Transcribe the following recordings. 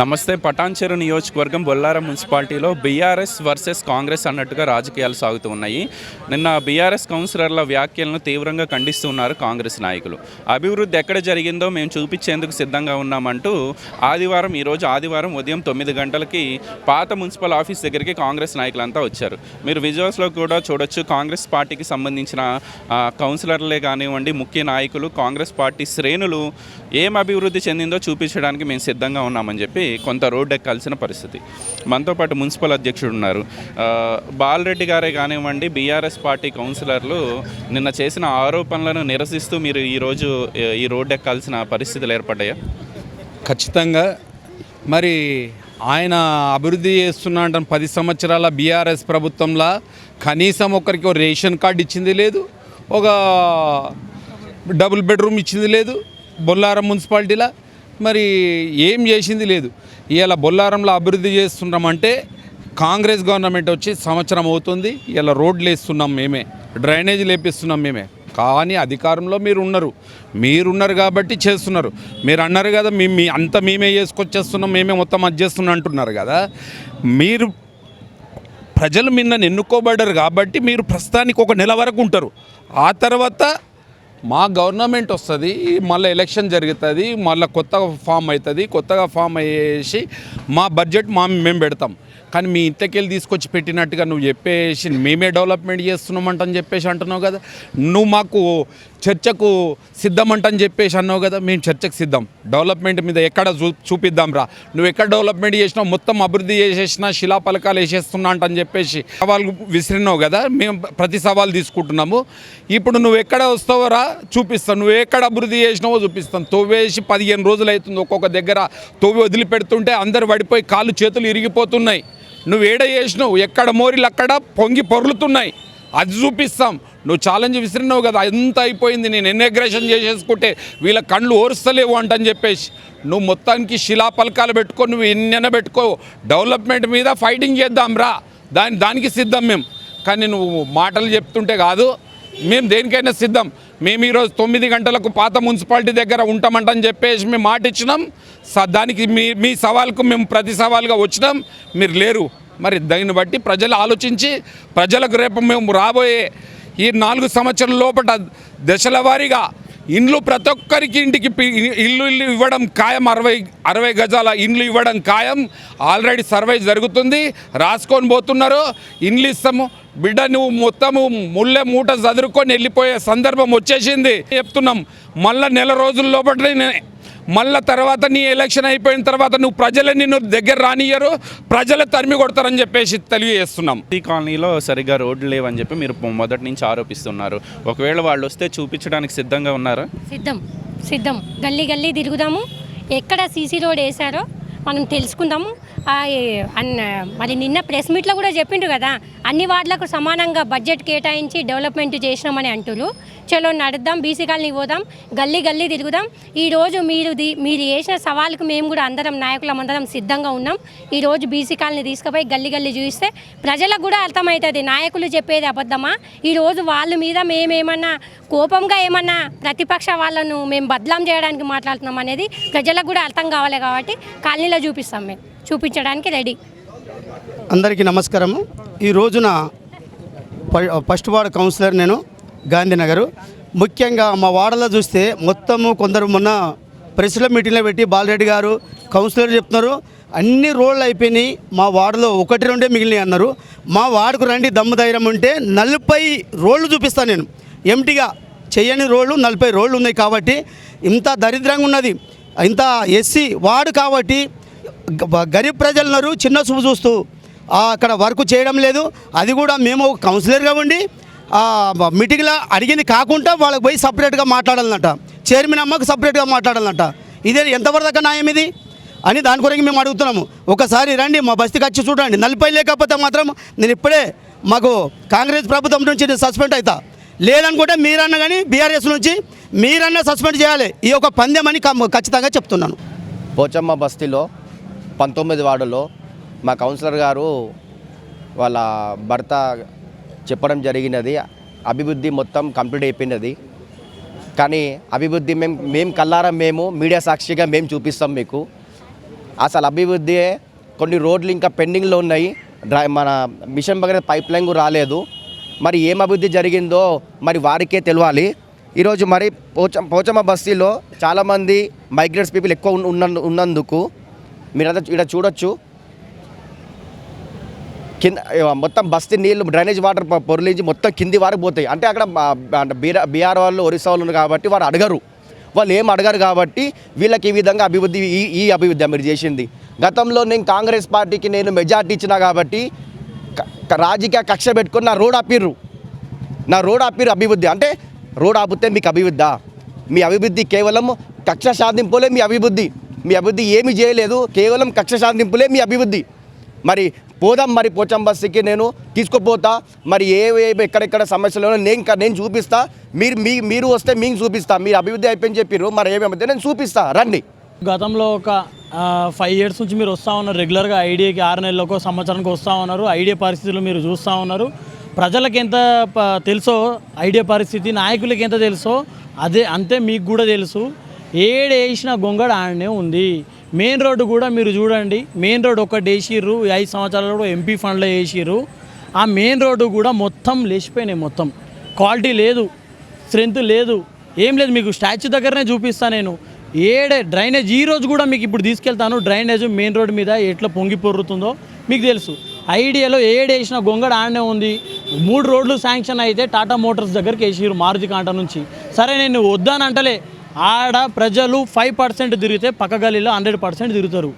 నమస్తే పటాన్చెరు నియోజకవర్గం బొల్లారం మున్సిపాలిటీలో బీఆర్ఎస్ వర్సెస్ కాంగ్రెస్ అన్నట్టుగా రాజకీయాలు సాగుతూ ఉన్నాయి. నిన్న బీఆర్ఎస్ కౌన్సిలర్ల వ్యాఖ్యలను తీవ్రంగా ఖండిస్తున్నారు కాంగ్రెస్ నాయకులు. అభివృద్ధి ఎక్కడ జరిగిందో మేము చూపించేందుకు సిద్ధంగా ఉన్నామంటూ ఆదివారం ఈరోజు ఆదివారం ఉదయం తొమ్మిది గంటలకి పాత మున్సిపల్ ఆఫీస్ దగ్గరికి కాంగ్రెస్ నాయకులంతా వచ్చారు. మీరు విజువల్స్లో కూడా చూడొచ్చు కాంగ్రెస్ పార్టీకి సంబంధించిన కౌన్సిలర్లే కానివ్వండి ముఖ్య నాయకులు కాంగ్రెస్ పార్టీ శ్రేణులు ఏం అభివృద్ధి చెందిందో చూపించడానికి మేము సిద్ధంగా ఉన్నామని చెప్పి కొంత రోడ్డు ఎక్కాల్సిన పరిస్థితి. మనతో పాటు మున్సిపల్ అధ్యక్షుడు ఉన్నారు. బాలరెడ్డి గారే కానివ్వండి బీఆర్ఎస్ పార్టీ కౌన్సిలర్లు నిన్న చేసిన ఆరోపణలను నిరసిస్తూ మీరు ఈరోజు ఈ రోడ్డు ఎక్కాల్సిన పరిస్థితులు ఏర్పడ్డాయా? ఖచ్చితంగా. మరి ఆయన అభివృద్ధి చేస్తున్నా అంటే పది సంవత్సరాల బీఆర్ఎస్ ప్రభుత్వంలో. కనీసం ఒకరికి ఒక రేషన్ కార్డు ఇచ్చింది లేదు. ఒక డబుల్ బెడ్రూమ్ ఇచ్చింది లేదు. బొల్లారం మున్సిపాలిటీలో. మరి ఏం చేసింది లేదు. ఇవాళ బొల్లారంలో అభివృద్ధి చేస్తున్నామంటే కాంగ్రెస్ గవర్నమెంట్ వచ్చి సంవత్సరం అవుతుంది. ఇలా రోడ్లు వేస్తున్నాం మేమే. డ్రైనేజ్ లేపిస్తున్నాం మేమే. కానీ అధికారంలో మీరు ఉన్నారు. మీరున్నారు కాబట్టి చేస్తున్నారు. మీరు అన్నారు కదా మీ మీ అంత మేమే చేసుకొచ్చేస్తున్నాం మేమే మొత్తం అది చేస్తున్నాం అంటున్నారు కదా. మీరు ప్రజలు మిమ్మల్ని ఎన్నుకోబడ్డారు కాబట్టి మీరు ప్రస్తుతానికి ఒక నెల వరకు ఉంటారు. ఆ తర్వాత మా గవర్నమెంట్ వస్తుంది మళ్ళీ ఎలక్షన్ జరుగుతుంది మళ్ళీ కొత్తగా ఫామ్ అవుతుంది కొత్తగా ఫామ్ అయ్యేసి మా బడ్జెట్ మా మేము పెడతాం. కానీ మీ ఇంతకెళ్ళి తీసుకొచ్చి పెట్టినట్టుగా నువ్వు చెప్పేసి మేమే డెవలప్మెంట్ చేస్తున్నామంటని చెప్పేసి అంటున్నావు కదా. నువ్వు మాకు చర్చకు సిద్ధమంటని చెప్పేసి అన్నావు కదా మేము చర్చకు సిద్ధం. డెవలప్మెంట్ మీద ఎక్కడ చూ చూపిద్దాం రా. నువ్వు ఎక్కడ డెవలప్మెంట్ చేసినావు మొత్తం అభివృద్ధి చేసేసినా శిలాపలకాలు వేసేస్తున్నా అంటని చెప్పేసి సవాల్ విసిరినావు కదా మేము ప్రతి సవాల్ తీసుకుంటున్నాము. ఇప్పుడు నువ్వు ఎక్కడ వస్తావో రా చూపిస్తాను నువ్వు ఎక్కడ అభివృద్ధి చేసినావో చూపిస్తాను తొవ్వేసి పదిహేను రోజులు అవుతుంది ఒక్కొక్క దగ్గర. తొవ్వి వదిలిపెడుతుంటే అందరు పడిపోయి కాళ్ళు చేతులు ఇరిగిపోతున్నాయి. నువ్వు ఏడ చేసినావు ఎక్కడ మోరీలు అక్కడ పొంగి పొర్లుతున్నాయి. అది చూపిస్తాం. నువ్వు ఛాలెంజ్ విసిరినావు కదా ఎంత అయిపోయింది నేను ఎన్నగ్రేషన్ చేసేసుకుంటే వీళ్ళ కళ్ళు ఓరుస్తలేవు అంటని చెప్పేసి. నువ్వు మొత్తానికి శిలాపలకాలు పెట్టుకో నువ్వు ఎన్నెన్న పెట్టుకో. డెవలప్మెంట్ మీద ఫైటింగ్ చేద్దాం రా. దాని దానికి సిద్ధం మేము కానీ నువ్వు మాటలు చెప్తుంటే కాదు మేము దేనికైనా సిద్ధం. మేము ఈరోజు తొమ్మిది గంటలకు పాత మున్సిపాలిటీ దగ్గర ఉంటామంటని చెప్పేసి మేము మాట ఇచ్చినాం స- దానికి మీ మీ సవాల్కు మేము ప్రతి సవాల్గా వచ్చినాం. మీరు లేరు. మరి దాన్ని బట్టి ప్రజలు ఆలోచించి ప్రజలకు రేపు మేము రాబోయే ఈ నాలుగు సంవత్సరాల లోపల దశల వారీగా ఇండ్లు ప్రతి ఒక్కరికి ఇంటికి ఇల్లు ఇల్లు ఇవ్వడం ఖాయం. అరవై అరవై గజాల ఇండ్లు ఇవ్వడం ఖాయం. ఆల్రెడీ సర్వే జరుగుతుంది. రాసుకొని పోతున్నారు. ఇండ్లు ఇస్తాము. బిడ్డ నువ్వు మొత్తము ముళ్ళె మూట చదురుకొని వెళ్ళిపోయే సందర్భం వచ్చేసింది. చెప్తున్నాం. మళ్ళీ నెల రోజుల లోపలనే మళ్ళా తర్వాత నీ ఎలక్షన్ అయిపోయిన తర్వాత నువ్వు ప్రజలు నిన్ను దగ్గర రానియ్యరు ప్రజలు తరిమి కొడతారని చెప్పేసి తెలియజేస్తున్నాం. ఈ కాలనీలో సరిగ్గా రోడ్లు లేవని చెప్పి మీరు మొదటి నుంచి ఆరోపిస్తున్నారు. ఒకవేళ వాళ్ళు వస్తే చూపించడానికి సిద్ధంగా ఉన్నారా? సిద్ధం సిద్ధం. గల్లీ గల్లీ తిరుగుదాము. ఎక్కడ సీసీ రోడ్ వేశారో మనం తెలుసుకుందాము. మరి నిన్న ప్రెస్ మీట్లో కూడా చెప్పిండ్రు కదా అన్ని వార్డులకు సమానంగా బడ్జెట్ కేటాయించి డెవలప్మెంట్ చేసినామని అంటున్నారు చలో నడుద్దాం బీసీ కాలనీకి పోదాం గల్లీ గల్లీ తిరుగుదాం. ఈరోజు మీరు ది మీరు చేసిన సవాల్కి మేము కూడా అందరం నాయకులం అందరం సిద్ధంగా ఉన్నాం. ఈరోజు బీసీ కాలనీ తీసుకుపోయి గల్లీ గల్లీ చూపిస్తే ప్రజలకు కూడా అర్థమవుతుంది. నాయకులు చెప్పేది అబద్ధమా? ఈరోజు వాళ్ళ మీద మేమేమన్నా కోపంగా ఏమన్నా ప్రతిపక్ష వాళ్ళను మేము బద్లాం చేయడానికి మాట్లాడుతున్నాం అనేది ప్రజలకు కూడా అర్థం కావాలి కాబట్టి కాలనీలో చూపిస్తాం మేము. చూపించడానికి రెడీ. అందరికీ నమస్కారము. ఈ రోజున ఫస్ట్ వార్డ్ కౌన్సిలర్ నేను గాంధీనగర్. ముఖ్యంగా మా వాడలో చూస్తే మొత్తము కొందరు మొన్న ప్రెస్లో మీటింగ్లో పెట్టి బాలరెడ్డి గారు కౌన్సిలర్ చెప్తున్నారు. అన్ని రోడ్లు అయిపోయినాయి. మా వార్డులో ఒకటి రెండే మిగిలినాయి అన్నారు. మా వార్డుకు రండి దమ్ము ధైర్యం ఉంటే నలభై రోడ్లు చూపిస్తాను నేను. ఎంటిగా చేయని రోడ్లు నలభై రోడ్లు ఉన్నాయి కాబట్టి ఇంత దరిద్రంగా ఉన్నది. ఇంత ఎస్సీ వార్డు కాబట్టి గరీబ్ ప్రజలున్నారు చిన్న చూపు చూస్తూ అక్కడ వర్క్ చేయడం లేదు. అది కూడా మేము ఒక కౌన్సిలర్గా ఉండి మీటింగ్లో అడిగింది కాకుండా వాళ్ళకి పోయి సపరేట్గా మాట్లాడాలన్నట. చైర్మన్ అమ్మకు సపరేట్గా మాట్లాడాలన్నట. ఇదే ఎంతవరకు న్యాయం ఇది? అని దాని గురించి మేము అడుగుతున్నాము. ఒకసారి రండి మా బస్తీకి వచ్చి చూడండి. నలభై లేకపోతే మాత్రం నేను ఇప్పుడే మాకు కాంగ్రెస్ ప్రభుత్వం నుంచి నేను సస్పెండ్ అవుతా లేదనుకుంటే మీరన్నా కానీ బీఆర్ఎస్ నుంచి మీరన్నా సస్పెండ్ చేయాలి. ఈ యొక్క పందెం అని ఖచ్చితంగా చెప్తున్నాను. పోచమ్మ బస్తీలో పంతొమ్మిది వార్డులో మా కౌన్సిలర్ గారు వాళ్ళ భర్త చెప్పడం జరిగినది. అభివృద్ధి మొత్తం కంప్లీట్ అయిపోయినది. కానీ అభివృద్ధి మేము మేము కల్లారా మేము మీడియా సాక్షిగా మేము చూపిస్తాం మీకు. అసలు అభివృద్ధి కొన్ని రోడ్లు ఇంకా పెండింగ్లో ఉన్నాయి. డ్రై మన మిషన్ భగీరథ పైప్ లైన్ కూడా రాలేదు. మరి ఏం అభివృద్ధి జరిగిందో మరి వారికే తెలియాలి. ఈరోజు మరి పోచ పోచమ్మ బస్తీలో చాలామంది మైగ్రేట్స్ పీపుల్ ఎక్కువ ఉన్న ఉన్న- ఉన్నందుకు మీరంతా ఇక్కడ చూడొచ్చు. కింద మొత్తం బస్తీ నీళ్ళు డ్రైనేజ్ వాటర్ ప- పొరలించి మొత్తం కింది వరకు పోతాయి. అంటే అక్కడ మా- బీఆర్ బీఆర్ వాళ్ళు ఒరిస్సా వాళ్ళు ఉన్నారు కాబట్టి వారు అడగరు. వాళ్ళు ఏం అడగరు కాబట్టి వీళ్ళకి ఈ విధంగా అభివృద్ధి ఈ ఈ అభివృద్ధి మీరు చేసింది. గతంలో నేను కాంగ్రెస్ పార్టీకి నేను మెజార్టీ ఇచ్చిన కాబట్టి రాజకీయ కక్ష పెట్టుకుని నా రోడ్ ఆపిర్రు. నా రోడ్ ఆపిర్రు అభివృద్ధి. అంటే రోడ్ ఆపితే మీకు అభివృద్ధా? మీ అభివృద్ధి కేవలం కక్ష సాధింపులే మీ అభివృద్ధి. మీ అభివృద్ధి ఏమి చేయలేదు. కేవలం కక్ష సాధింపులే మీ అభివృద్ధి. మరి పోదాం మరి పోచం బస్సుకి నేను తీసుకుపోతా. మరి ఏ ఎక్కడెక్కడ సమస్యలు నేను ఇంకా నేను చూపిస్తా. మీరు మీ మీరు వస్తే మీకు చూపిస్తా. మీరు అభివృద్ధి అయిపోయింది చెప్పారు మరి ఏమేమైతే నేను చూపిస్తా. రండి. గతంలో ఒక ఫైవ్ ఇయర్స్ నుంచి మీరు వస్తూ ఉన్నారు. రెగ్యులర్గా ఐడియాకి ఆరు నెలలకు సంవత్సరానికి వస్తూ ఉన్నారు. ఐడియా పరిస్థితులు మీరు చూస్తూ ఉన్నారు. ప్రజలకు ఎంత ప- తెలుసో ఐడియా పరిస్థితి నాయకులకి ఎంత తెలుసో అదే అంతే మీకు కూడా తెలుసు. ఏడు వేసిన గొంగడ ఆడనే ఉంది. మెయిన్ రోడ్డు కూడా మీరు చూడండి. మెయిన్ రోడ్ ఒకటి వేసిర్రు. ఐదు సంవత్సరాలు ఎంపీ ఫండ్లో వేసిర్రు. ఆ మెయిన్ రోడ్డు కూడా మొత్తం లేచిపోయినాయి మొత్తం. క్వాలిటీ లేదు. స్ట్రెంత్ లేదు. ఏం లేదు. మీకు స్టాచ్యూ దగ్గరనే చూపిస్తాను నేను. ఏడే డ్రైనేజ్ ఈ రోజు కూడా మీకు ఇప్పుడు తీసుకెళ్తాను. డ్రైనేజ్ మెయిన్ రోడ్ మీద ఎట్లా పొంగి పొర్రుతుందో మీకు తెలుసు. ఐడియాలో ఏడేసిన గొంగడ ఆడనే ఉంది. మూడు రోడ్లు శాంక్షన్ అయితే టాటా మోటార్స్ దగ్గరికి వేసిరు మారుతి కాంట నుంచి. సరే నేను వద్దానంటలే. ఆడ ప్రజలు ఫైవ్ పర్సెంట్ తిరిగితే పక్క గలీలో హండ్రెడ్ పర్సెంట్ తిరుగుతారు.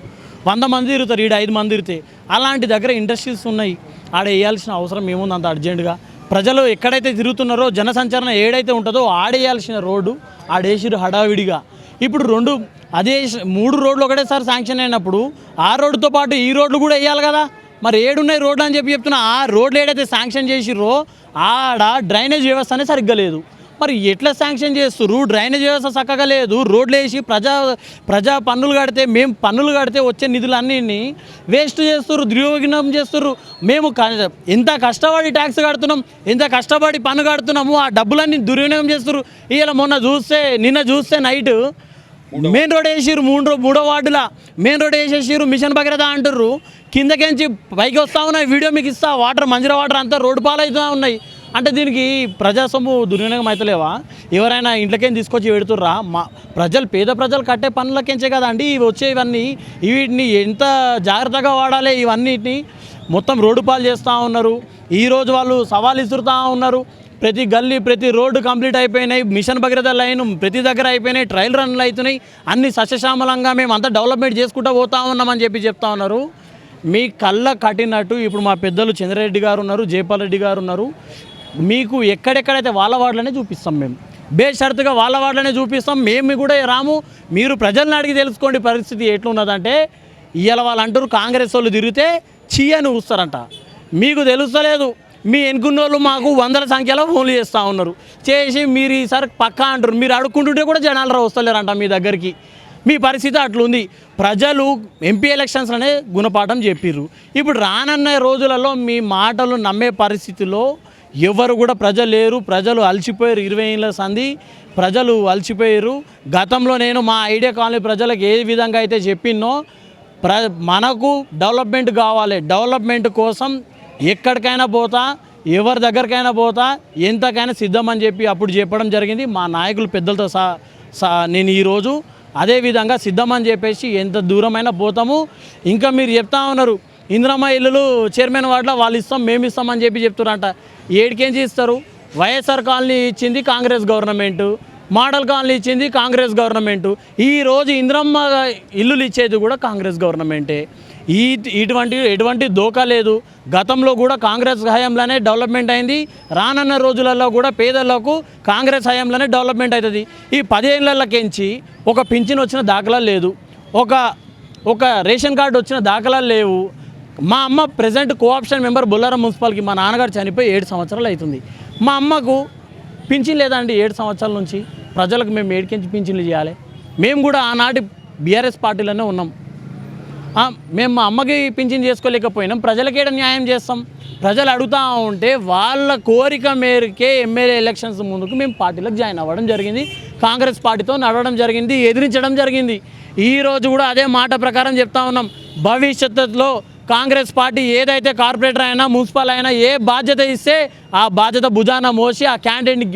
వంద మంది తిరుగుతారు ఈడ ఐదు మంది తిరిగితే. అలాంటి దగ్గర ఇండస్ట్రీస్ ఉన్నాయి. ఆడ వేయాల్సిన అవసరం ఏముంది అంత అర్జెంటుగా? ప్రజలు ఎక్కడైతే తిరుగుతున్నారో జనసంచరణ ఏడైతే ఉంటుందో ఆడేయాల్సిన రోడ్డు ఆడేసిరు హడావిడిగా. ఇప్పుడు రెండు అదే మూడు రోడ్లు ఒకటేసారి శాంక్షన్ అయినప్పుడు ఆ రోడ్డుతో పాటు ఈ రోడ్లు కూడా వేయాలి కదా? మరి ఏడున్నాయి రోడ్లు అని చెప్పి చెప్తున్నా ఆ రోడ్లు ఏడైతే శాంక్షన్ చేసిర్రో ఆడ డ్రైనేజ్ వ్యవస్థ అనేది సరిగ్గా లేదు. మరి ఎట్లా శాంక్షన్ చేస్తుర్రు? డ్రైనేజ్ వ్యవస్థ చక్కగా లేదు. రోడ్లు వేసి ప్రజా ప్రజా పన్నులు కడితే మేము పన్నులు కడితే వచ్చే నిధులన్నీ వేస్ట్ చేస్తుర్రు దుర్యోగనం చేస్తుర్రు. మేము క- ఎంత కష్టపడి ట్యాక్స్ కడుతున్నాం ఎంత కష్టపడి పన్ను కడుతున్నాము ఆ డబ్బులన్నీ దుర్వినియోగం చేస్తుర్రు. ఇలా మొన్న చూస్తే నిన్న చూస్తే నైట్ మెయిన్ రోడ్ వేసిర్రు మూడు మూడో వార్డులా. మెయిన్ రోడ్ వేసేసిర్రు మిషన్ భగీరథ అంటుర్రు. కిందకించి పైకి వస్తా ఉన్నాయి వీడియో మీకు ఇస్తా. వాటర్ మంజుర వాటర్ అంతా రోడ్డు పాలవుతూ ఉన్నాయి. అంటే దీనికి ప్రజా సొమ్ము దుర్వినియోగం అవుతలేవా? ఎవరైనా ఇంట్లోకేం తీసుకొచ్చి పెడుతుర్రా? మా ప్రజలు పేద ప్రజలు కట్టే పనులకించే కదా అండి? ఇవి వచ్చేవన్నీ వీటిని ఎంత జాగ్రత్తగా వాడాలి ఇవన్నిటిని? మొత్తం రోడ్డు పాలు చేస్తూ ఉన్నారు. ఈరోజు వాళ్ళు సవాలు ఇస్తురుతూ ఉన్నారు. ప్రతి గల్లీ ప్రతి రోడ్డు కంప్లీట్ అయిపోయినాయి. మిషన్ భగీరథ లైన్ ప్రతి దగ్గర అయిపోయినాయి. ట్రయల్ రన్లు అవుతున్నాయి. అన్ని సస్యశ్యామలంగా మేము అంతా డెవలప్మెంట్ చేసుకుంటూ పోతా ఉన్నామని చెప్పి చెప్తా ఉన్నారు. మీ కళ్ళ కట్టినట్టు ఇప్పుడు మా పెద్దలు చంద్రరెడ్డి గారు ఉన్నారు జయపాల్ రెడ్డి గారు ఉన్నారు. మీకు ఎక్కడెక్కడైతే వాళ్ళ వార్డులనే చూపిస్తాం మేము. బేషరతుగా వాళ్ళ వార్డులనే చూపిస్తాం. మేము కూడా రాము. మీరు ప్రజల్ని అడిగి తెలుసుకోండి పరిస్థితి ఎట్లున్నదంటే ఇవాళ వాళ్ళు అంటారు కాంగ్రెస్ వాళ్ళు తిరిగితే చీ అని ఊస్తారంట. మీకు తెలుస్తలేదు. మీ ఎన్నుకున్న వాళ్ళు మాకు వందల సంఖ్యలో ఫోన్లు చేస్తూ ఉన్నారు. చేసి మీరు ఈసారి పక్కా అంటారు మీరు అడుక్కుంటుంటే కూడా జనాలు రా వస్తలేరంట మీ దగ్గరికి. మీ పరిస్థితి అట్లుంది. ప్రజలు ఎంపీ ఎలక్షన్స్లోనే గుణపాఠం చెప్పిర్రు. ఇప్పుడు రానున్న రోజులలో మీ మాటలు నమ్మే పరిస్థితిలో ఎవరు కూడా ప్రజలు లేరు ప్రజలు అలసిపోయారు ఇరవై ఏళ్ళ సంధి. ప్రజలు అలసిపోయారు. గతంలో నేను మా ఐడియా కాలనీ ప్రజలకు ఏ విధంగా అయితే చెప్పినో ప్ర మనకు డెవలప్మెంట్ కావాలి. డెవలప్మెంట్ కోసం ఎక్కడికైనా పోతా ఎవరి దగ్గరికైనా పోతా ఎంతకైనా సిద్ధం అని చెప్పి అప్పుడు చెప్పడం జరిగింది. మా నాయకులు పెద్దలతో సా సా నేను ఈరోజు అదేవిధంగా సిద్ధం అని చెప్పేసి ఎంత దూరమైనా పోతాము. ఇంకా మీరు చెప్తా ఉన్నారు ఇంద్రమ్మ ఇల్లులు చైర్మన్ వార్డులో వాళ్ళు ఇస్తాం మేము ఇస్తామని చెప్పి చెప్తున్నారంట. ఏడికేంచి ఇస్తారు వైఎస్ఆర్ కాలనీ ఇచ్చింది కాంగ్రెస్ గవర్నమెంట్ మోడల్ కాలనీ ఇచ్చింది కాంగ్రెస్ గవర్నమెంట్. ఈ రోజు ఇంద్రమ్మ ఇల్లులు ఇచ్చేది కూడా కాంగ్రెస్ గవర్నమెంటే. ఈ ఇటువంటి ఎటువంటి దోకా లేదు. గతంలో కూడా కాంగ్రెస్ హయాంలోనే డెవలప్మెంట్ అయింది. రానున్న రోజులలో కూడా పేదలకు కాంగ్రెస్ హయాంలోనే డెవలప్మెంట్ అవుతుంది. ఈ పదేళ్ళకెంచి ఒక పింఛన్ వచ్చిన దాఖలా లేదు. ఒక ఒక రేషన్ కార్డు వచ్చిన దాఖలా లేవు. మా అమ్మ present cooption member Bollaram municipality మా నాన్నగారు చనిపోయి ఏడు సంవత్సరాలు అవుతుంది. మా అమ్మకు పింఛన్ లేదండి ఏడు సంవత్సరాల నుంచి. ప్రజలకు మేము ఏడికించి పింఛన్లు చేయాలి. మేము కూడా ఆనాటి బీఆర్ఎస్ పార్టీలోనే ఉన్నాం. మేము మా అమ్మకి పింఛన్ చేసుకోలేకపోయినాం. ప్రజలకేడ న్యాయం చేస్తాం? ప్రజలు అడుగుతూ ఉంటే వాళ్ళ కోరిక మేరకే ఎమ్మెల్యే ఎలక్షన్స్ ముందుకు మేము పార్టీలకు జాయిన్ అవ్వడం జరిగింది. కాంగ్రెస్ పార్టీతో నడవడం జరిగింది ఎదిరించడం జరిగింది. ఈరోజు కూడా అదే మాట ప్రకారం చెప్తా ఉన్నాం. భవిష్యత్తులో కాంగ్రెస్ పార్టీ ఏదైతే కార్పొరేటర్ అయినా మున్సిపల్ అయినా ఏ బాధ్యత ఇస్తే ఆ బాధ్యత భుజాన మోసి ఆ క్యాండిడేట్ని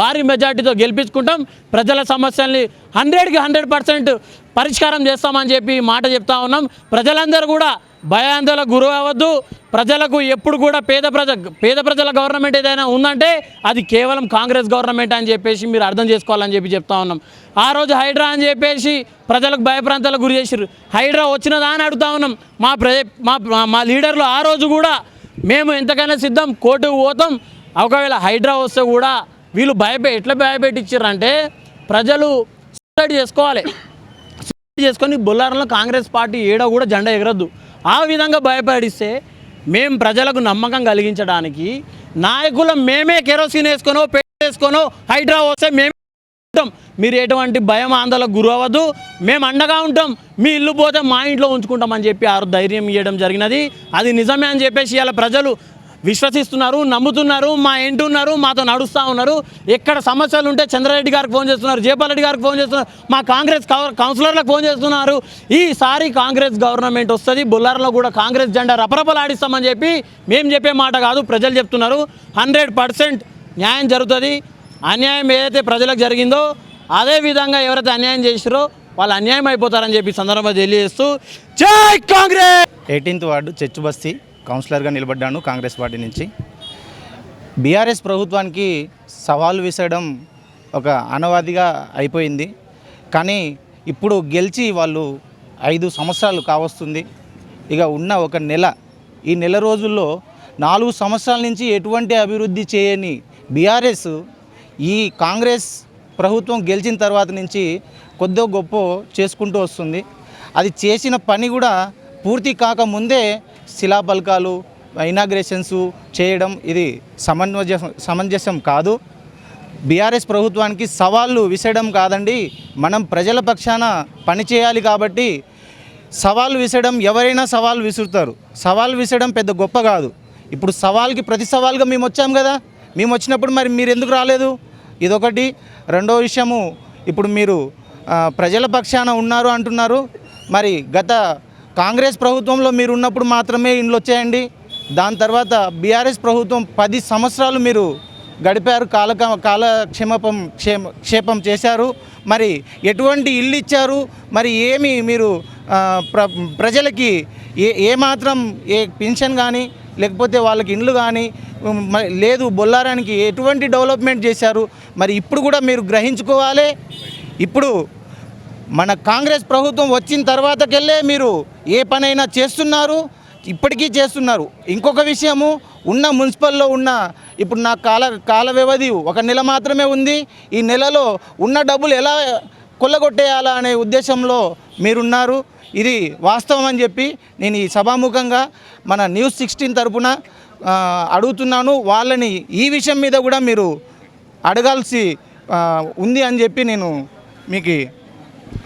భారీ మెజార్టీతో గెలిపించుకుంటాం. ప్రజల సమస్యల్ని హండ్రెడ్కి హండ్రెడ్ పర్సెంట్ పరిష్కారం చేస్తామని చెప్పి మాట చెప్తా ఉన్నాం. ప్రజలందరూ కూడా భయాందోళనకు గురి అవ్వద్దు ప్రజలకు ఎప్పుడు కూడా పేద ప్రజ పేద ప్రజల గవర్నమెంట్ ఏదైనా ఉందంటే అది కేవలం కాంగ్రెస్ గవర్నమెంట్ అని చెప్పేసి మీరు అర్థం చేసుకోవాలని చెప్పి చెప్తా ఉన్నాం. ఆ రోజు హైడ్రా అని చెప్పేసి ప్రజలకు భయప్రాంతాలకు గురి చేసిర్రు. హైడ్రా వచ్చినదా అని అడుగుతా ఉన్నాం. మా ప్ర మా మా లీడర్లు ఆ రోజు కూడా మేము ఎంతకైనా సిద్ధం కోర్టుకు పోతాం. ఒకవేళ హైడ్రా వస్తే కూడా వీళ్ళు భయపే ఎట్లా భయపెట్టించారంటే ప్రజలు సూసైడ్ చేసుకోవాలి. సూసైడ్ చేసుకొని బొల్లారంలో కాంగ్రెస్ పార్టీ ఏడో కూడా జెండా ఎగరద్దు. ఆ విధంగా భయపడిస్తే మేము ప్రజలకు నమ్మకం కలిగించడానికి నాయకులం మేమే కెరోసిన్ వేసుకొనో పెట్రోల్ వేసుకొనో హైడ్రా వస్తే మేమే ఉంటాం. మీరు ఎటువంటి భయం ఆందోళనకు గురవ్వద్దు. మేము అండగా ఉంటాం. మీ ఇల్లు పోతే మా ఇంట్లో ఉంచుకుంటామని చెప్పి ఆరు ధైర్యం ఇవ్వడం జరిగినది. అది నిజమే అని చెప్పేసి ఇలా ప్రజలు విశ్వసిస్తున్నారు నమ్ముతున్నారు మా ఇంటి ఉన్నారు మాతో నడుస్తూ ఉన్నారు. ఎక్కడ సమస్యలు ఉంటే చంద్రారెడ్డి గారికి ఫోన్ చేస్తున్నారు జయపాల్ రెడ్డి గారికి ఫోన్ చేస్తున్నారు మా కాంగ్రెస్ కౌ- కౌన్సిలర్లకు ఫోన్ చేస్తున్నారు. ఈసారి కాంగ్రెస్ గవర్నమెంట్ వస్తుంది బొల్లారంలో కూడా కాంగ్రెస్ జెండా రపరపలాడిస్తామని చెప్పి మేము చెప్పే మాట కాదు ప్రజలు చెప్తున్నారు. హండ్రెడ్ పర్సెంట్ న్యాయం జరుగుతుంది. అన్యాయం ఏదైతే ప్రజలకు జరిగిందో అదే విధంగా ఎవరైతే అన్యాయం చేసిరో వాళ్ళు అన్యాయం అయిపోతారని చెప్పి సందర్భంగా తెలియజేస్తూ జై కాంగ్రెస్! ఎయిటీన్త్ వార్డు చర్చ్ బస్తీ. కౌన్సిలర్గా నిలబడ్డాను కాంగ్రెస్ పార్టీ నుంచి. బీఆర్ఎస్ ప్రభుత్వానికి సవాలు విసరడం ఒక అనవాదిగా అయిపోయింది. కానీ ఇప్పుడు గెలిచి వాళ్ళు ఐదు సంవత్సరాలు కావస్తుంది. ఇక ఉన్న ఒక నెల ఈ నెల రోజుల్లో నాలుగు సంవత్సరాల నుంచి ఎటువంటి అభివృద్ధి చేయని బీఆర్ఎస్ ఈ కాంగ్రెస్ ప్రభుత్వం గెలిచిన తర్వాత నుంచి కొద్దో గొప్ప చేసుకుంటూ వస్తుంది. అది చేసిన పని కూడా పూర్తి కాకముందే శిలాపలకాలు ఇనాగ్రేషన్స్ చేయడం ఇది సమంజసం సమంజసం కాదు. బీఆర్ఎస్ ప్రభుత్వానికి సవాళ్ళు విసరడం కాదండి. మనం ప్రజల పక్షాన పనిచేయాలి కాబట్టి సవాల్ విసరడం ఎవరైనా సవాల్ విసురుతారు. సవాల్ విసరడం పెద్ద గొప్ప కాదు. ఇప్పుడు సవాల్కి ప్రతి సవాల్గా మేము వచ్చాం కదా. మేము వచ్చినప్పుడు మరి మీరు ఎందుకు రాలేదు? ఇదొకటి. రెండో విషయము ఇప్పుడు మీరు ప్రజల పక్షాన ఉన్నారు అంటున్నారు. మరి గత కాంగ్రెస్ ప్రభుత్వంలో మీరు ఉన్నప్పుడు మాత్రమే ఇండ్లు వచ్చాయండి. దాని తర్వాత బీఆర్ఎస్ ప్రభుత్వం పది సంవత్సరాలు మీరు గడిపారు కాల కాలక్షేమపం క్షేమ క్షేపం చేశారు. మరి ఎటువంటి ఇల్లు ఇచ్చారు? మరి ఏమి మీరు ప్ర ప్రజలకి ఏ ఏమాత్రం ఏ పెన్షన్ కానీ లేకపోతే వాళ్ళకి ఇండ్లు కానీ లేదు బొల్లారానికి ఎటువంటి డెవలప్మెంట్ చేశారు? మరి ఇప్పుడు కూడా మీరు గ్రహించుకోవాలి? ఇప్పుడు మన కాంగ్రెస్ ప్రభుత్వం వచ్చిన తర్వాతకెళ్ళే మీరు ఏ పనైనా చేస్తున్నారు ఇప్పటికీ చేస్తున్నారు. ఇంకొక విషయము ఉన్న మున్సిపల్లో ఉన్న ఇప్పుడు నా కాల కాల వ్యవధి ఒక నెల మాత్రమే ఉంది. ఈ నెలలో ఉన్న డబ్బులు ఎలా కొల్లగొట్టేయాలా అనే ఉద్దేశంలో మీరున్నారు. ఇది వాస్తవం అని చెప్పి నేను ఈ సభాముఖంగా మన న్యూస్ సిక్స్టీన్ తరపున అడుగుతున్నాను. వాళ్ళని ఈ విషయం మీద కూడా మీరు అడగాల్సి ఉంది అని చెప్పి నేను మీకు